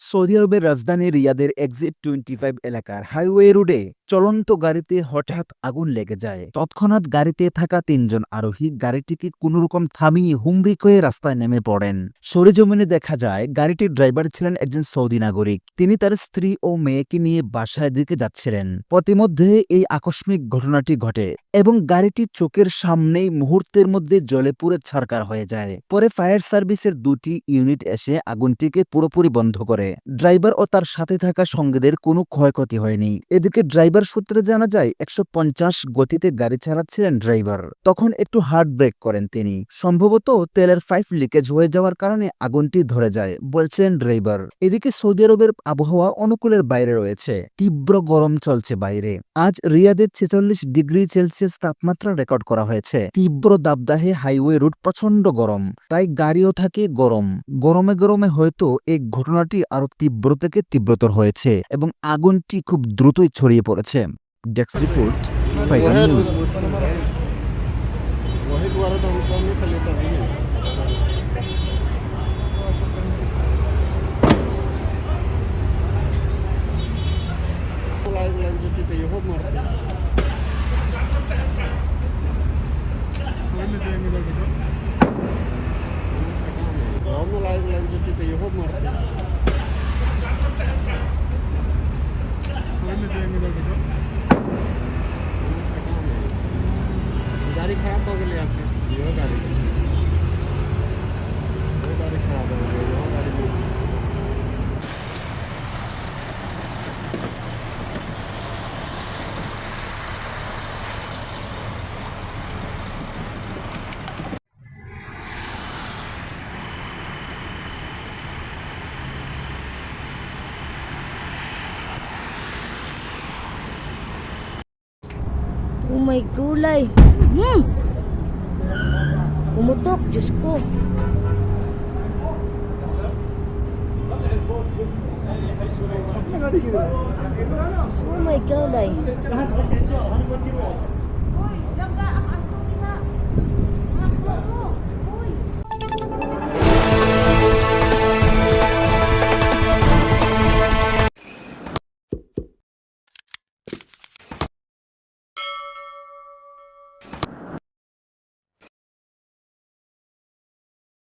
Saudi আরবের রাজধানী রিয়াদের এক্সিট টোয়েন্টি ফাইভ এলাকার হাইওয়ে রোডে চলন্ত গাড়িতে হঠাৎ আগুন লেগে যায়। তৎক্ষণাৎ গাড়িতে থাকা তিনজন আরোহী গাড়িটিকে কোনোরকম থামিয়ে হুমড়ি হয়ে রাস্তায় নেমে পড়েন। সরেজমিনে দেখা যায়, গাড়িটির ড্রাইভার ছিলেন একজন সৌদি নাগরিক। তিনি তার স্ত্রী ও মেয়েকে নিয়ে বাসায় দিকে যাচ্ছিলেন। পথিমধ্যে এই আকস্মিক ঘটনাটি ঘটে এবং গাড়িটি চোখের সামনেই মুহূর্তের মধ্যে জলে পুরে ছারকার হয়ে যায়। পরে ফায়ার সার্ভিসের দুটি ইউনিট এসে আগুনটিকে পুরোপুরি বন্ধ করে। ড্রাইভার ও তার সাথে থাকা সঙ্গীদের কোনো ক্ষয়ক্ষতি হয়নি। এদিকে ড্রাইভার সূত্রে জানা যায়, একশো পঞ্চাশ গতিতে গাড়ি চালাচ্ছিলেন ড্রাইভার। তখন একটু হার্ড ব্রেক করেন তিনি। সম্ভবত তেলের পাইপ লিকেজ হয়ে যাওয়ার কারণে আগুনটি ধরে যায় বলছেন ড্রাইভার। এদিকে সৌদি আরবের আবহাওয়া অনুকূলের বাইরে রয়েছে। তীব্র গরম চলছে বাইরে। আজ রিয়াদের ছেচল্লিশ ডিগ্রি সেলসিয়াস তাপমাত্রা রেকর্ড করা হয়েছে। তীব্র দাবদাহে হাইওয়ে রুট প্রচণ্ড গরম, তাই গাড়িও থাকে গরম। গরমে গরমে হয়তো এই ঘটনাটি আরও তীব্র থেকে তীব্রতর হয়েছে এবং আগুনটি খুব দ্রুতই ছড়িয়ে পড়েছে। আছে ডেক্স report fighter news Vamos lá, Glenn, que tem roubo morto. Já acontece. तो यहो मरते हम लाइक लंच की तो यहो मरते गाड़ी खराब हो गई आपकी यो गाड़ी यो गाड़ी खराब हो गई यो गाड़ी में Oh my gulay. Hmm. Pumutok, Diyos ko. Oh my gulay.